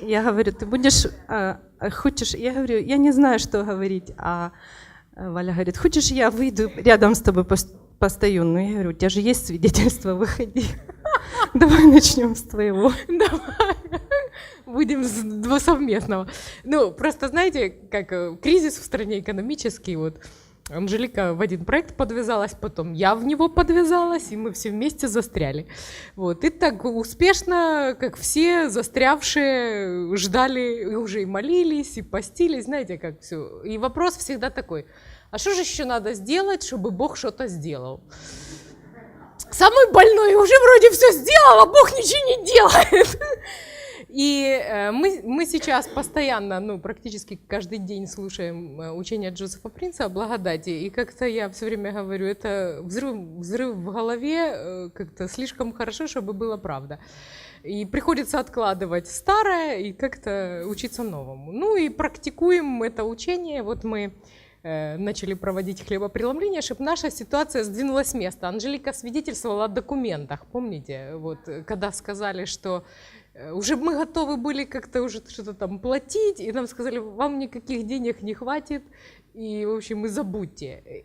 Я говорю, ты будешь, а, а, хочешь, я говорю, я не знаю, что говорить, а а Валя говорит, хочешь, я выйду рядом с тобой пос- постою? Ну, я говорю, у тебя же есть свидетельство, выходи. Давай начнем с твоего. Давай. Будем с два совместного. Ну, просто знаете, как э, кризис в стране экономический, вот Анжелика в один проект подвязалась, потом я в него подвязалась, и мы все вместе застряли. Вот. И так успешно, как все застрявшие, ждали, уже и молились, и постились, знаете, как все. И вопрос всегда такой, а что же еще надо сделать, чтобы Бог что-то сделал? Самый больной уже вроде все сделал, а Бог ничего не делает. И э, мы, мы сейчас постоянно, ну, практически каждый день слушаем э, учение Джозефа Принца о благодати, и как-то я все время говорю, это взрыв, взрыв в голове, э, как-то слишком хорошо, чтобы было правда. И приходится откладывать старое и как-то учиться новому. Ну и практикуем это учение. Вот мы начали проводить хлебопреломление, чтобы наша ситуация сдвинулась с места. Анжелика свидетельствовала о документах, помните, вот, э, когда сказали, что э, уже мы готовы были как-то уже что-то там платить, и нам сказали, вам никаких денег не хватит, и, в общем, и забудьте.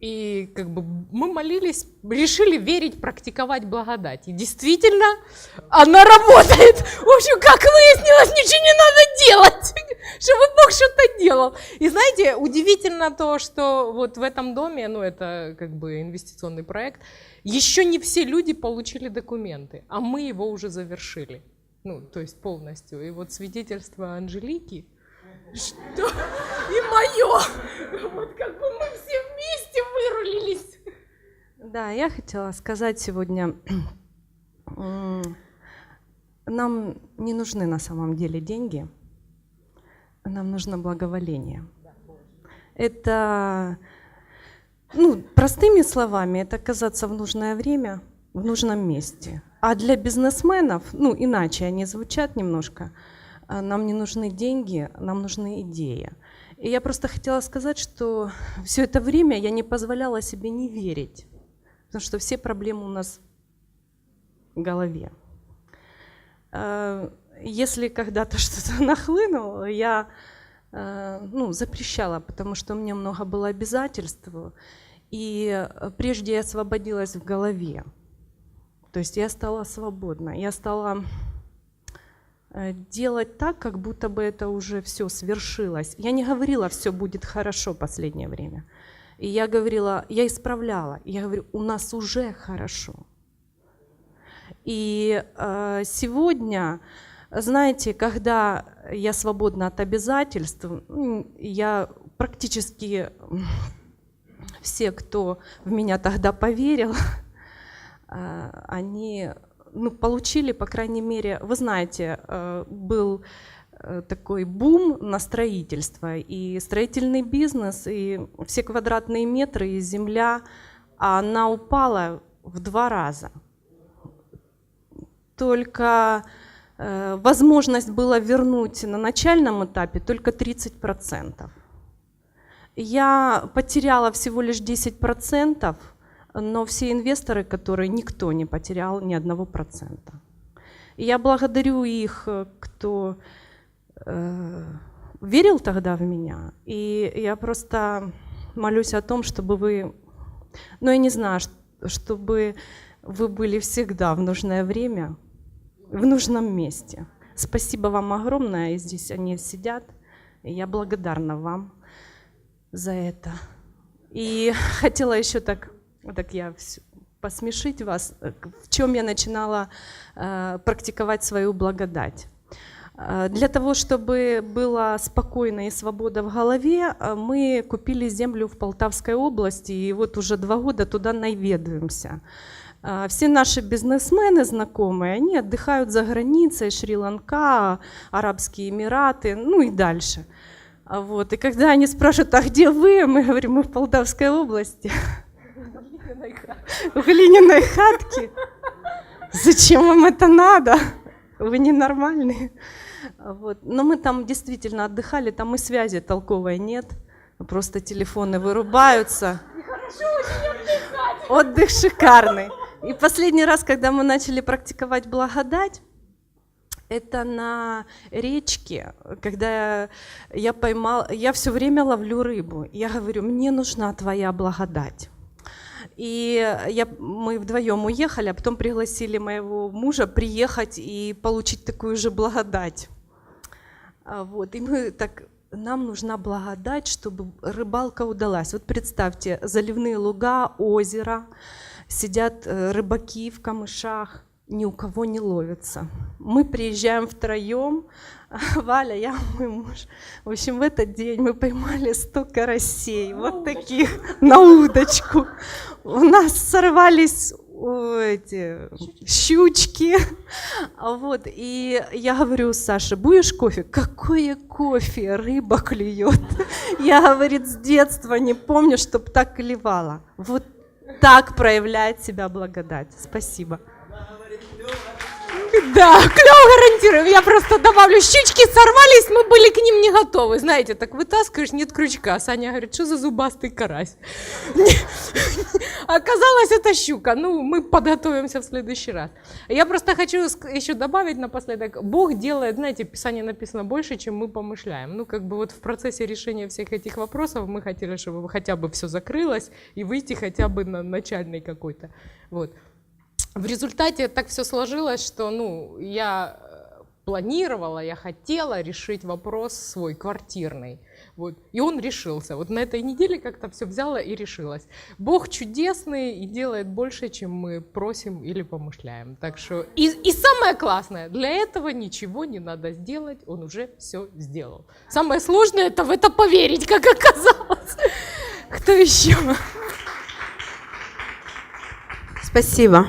И как бы мы молились, решили верить, практиковать благодать. И действительно, она работает. В общем, как выяснилось, ничего не надо делать, чтобы Бог что-то делал. И знаете, удивительно то, что вот в этом доме, ну это как бы инвестиционный проект, еще не все люди получили документы, а мы его уже завершили. Ну, то есть полностью. И вот свидетельство Анжелики, что и мое. Вот как бы мы все вместе вырулились. Да, я хотела сказать сегодня, нам не нужны на самом деле деньги, нам нужно благоволение. Это, ну, простыми словами, это оказаться в нужное время, в нужном месте. А для бизнесменов, ну, иначе они звучат немножко, а, нам не нужны деньги, нам нужны идеи. И я просто хотела сказать, что все это время я не позволяла себе не верить, потому что все проблемы у нас в голове. Если когда-то что-то нахлынуло, я э, ну, запрещала, потому что у меня много было обязательств, и э, прежде я освободилась в голове. То есть я стала свободна, я стала э, делать так, как будто бы это уже все свершилось. Я не говорила, все будет хорошо последнее время. И я говорила, я исправляла. Я говорю, у нас уже хорошо. И э, сегодня, знаете, когда я свободна от обязательств, я практически все, кто в меня тогда поверил, э, они ну, получили, по крайней мере, вы знаете, э, был э, такой бум на строительство, и строительный бизнес, и все квадратные метры, и земля, а она упала в два раза. Только возможность было вернуть на начальном этапе только 30%. Я потеряла всего лишь 10%, но все инвесторы, которые никто не потерял ни одного процента. Я благодарю их, э, кто э, верил тогда в меня. И я просто молюсь о том, чтобы вы, ну я не знаю, чтобы вы были всегда в нужное время, в нужном месте. Спасибо вам огромное, здесь они сидят. Я благодарна вам за это. И хотела еще так, так я посмешить вас, э, в чем я начинала э, практиковать свою благодать. Э, Для того, чтобы была спокойно и свобода в голове, э, мы купили землю в Полтавской области, и вот уже два года туда наведываемся. А, Все наши бизнесмены знакомые, они отдыхают за границей, Шри-Ланка, Арабские Эмираты, ну и дальше. А Вот. И когда они спрашивают, а где вы? Мы говорим, мы в Полтавской области, в глиняной хатке. Зачем вам это надо? Вы ненормальные. Вот. Но мы там действительно отдыхали, там и связи толковой нет. Просто телефоны вырубаются. Отдых шикарный. И последний раз, когда мы начали практиковать благодать, Это на речке, когда я поймал, я все время ловлю рыбу. Я говорю, мне нужна твоя благодать. И я, мы вдвоем уехали, а потом пригласили моего мужа приехать и получить такую же благодать. А, Вот, и мы так, нам нужна благодать, чтобы рыбалка удалась. Вот представьте, заливные луга, озеро, сидят э, рыбаки в камышах, ни у кого не ловится. Мы приезжаем втроем, Валя, я, мой муж. В общем, в этот день мы поймали 100 карасей, вот таких, на удочку. У нас сорвались эти щучки. Вот, и я говорю, Саше, будешь кофе? Какое кофе? Рыба клюет. Я, говорит, с детства не помню, чтобы так клевала. Вот так проявляет себя благодать. Спасибо. Да, клево гарантирую. Я просто добавлю, щучки сорвались, мы были к ним не готовы. Знаете, так вытаскиваешь, нет крючка. Саня говорит, что за зубастый карась? Оказалось, это щука. Ну, мы подготовимся в следующий раз. Я просто хочу еще добавить напоследок. Бог делает, знаете, в написано больше, чем мы помышляем. Ну, как бы вот в процессе решения всех этих вопросов мы хотели, чтобы хотя бы все закрылось и выйти хотя бы на начальный какой-то. Вот. В результате так все сложилось, что ну, я э, планировала, я хотела решить вопрос свой квартирный. Вот. И он решился. Вот на этой неделе как-то все взяло и решилось. Бог чудесный и делает больше, чем мы просим или помышляем. Так что и, и самое классное, для этого ничего не надо сделать, он уже все сделал. Самое сложное это в это поверить, как оказалось. Кто еще? Спасибо.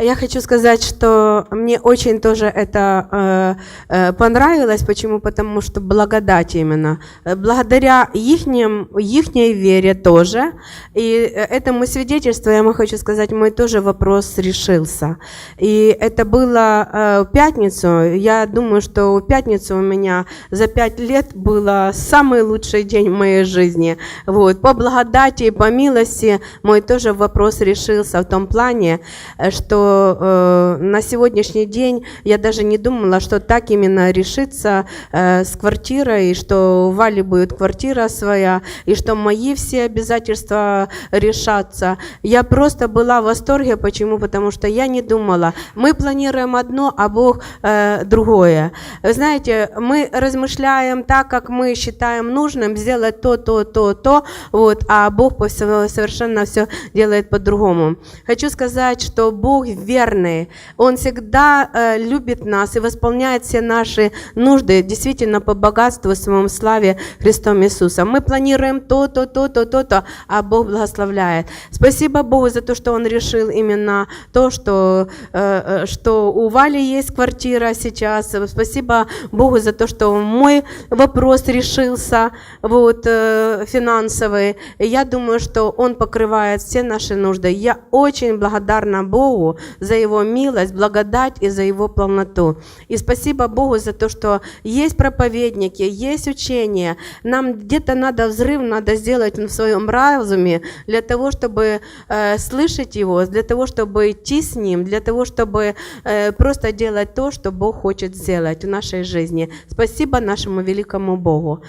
Я хочу сказать, что мне очень тоже это э, э, понравилось. Почему? Потому что благодать именно. Э, Благодаря ихним, ихней вере тоже. И э, этому свидетельству, я вам хочу сказать, мой тоже вопрос решился. И это было э, в пятницу. Я думаю, что в пятницу у меня за пять лет было самый лучший день в моей жизни. Вот. По благодати и по милости мой тоже вопрос решился в том плане, э, э, на сегодняшний день я даже не думала, что так именно решится э, с квартирой, и что у Вали будет квартира своя, и что мои все обязательства решатся. Я просто была в восторге. Почему? Потому что я не думала. Мы планируем одно, а Бог э, другое. Вы знаете, мы размышляем так, как мы считаем нужным сделать то, то, то, то, вот, а Бог совершенно все делает по-другому. Хочу сказать, что Бог верный, Он всегда э, любит нас и восполняет все наши нужды, действительно по богатству своему славе Христом Иисусом. Мы планируем то, то, то, то, то, то, а Бог благословляет. Спасибо Богу за то, что Он решил именно то, что, э, э, что у Вали есть квартира сейчас. Спасибо Богу за то, что мой вопрос решился, вот, э, финансовый. Я думаю, что Он покрывает все наши нужды. Я очень благодарна Богу за Его милость, благодать и за Его полноту. И спасибо Богу за то, что есть проповедники, есть учения. Нам где-то надо взрыв, надо сделать в своем разуме для того, чтобы э, слышать Его, для того, чтобы идти с Ним, для того, чтобы э, просто делать то, что Бог хочет сделать в нашей жизни. Спасибо нашему великому Богу.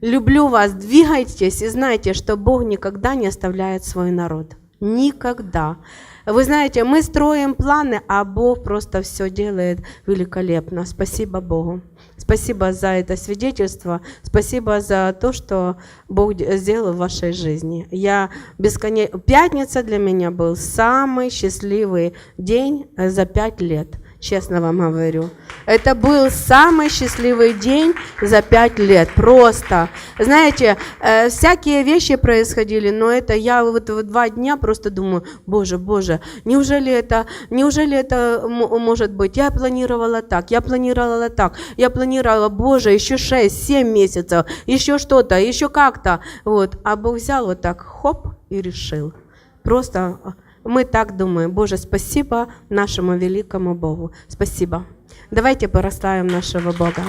Люблю вас, двигайтесь и знайте, что Бог никогда не оставляет свой народ. Никогда. Вы знаете, мы строим планы, а Бог просто все делает великолепно. Спасибо Богу. Спасибо за это свидетельство. Спасибо за то, что Бог де- сделал в вашей жизни. Я бесконечно... Пятница для меня был самый счастливый день за пять лет. Честно вам говорю. Это был самый счастливый день за пять лет. Просто. Знаете, э, всякие вещи происходили, но это я вот в два дня просто думаю, боже, боже, неужели это, неужели это может быть? Я планировала так, я планировала так, я планировала, боже, еще 6-7 месяцев, еще что-то, еще как-то. Вот. А Бог взял вот так, хоп, и решил. Просто мы так думаем. Боже, спасибо нашему великому Богу. Спасибо. Давайте порастаем нашего Бога.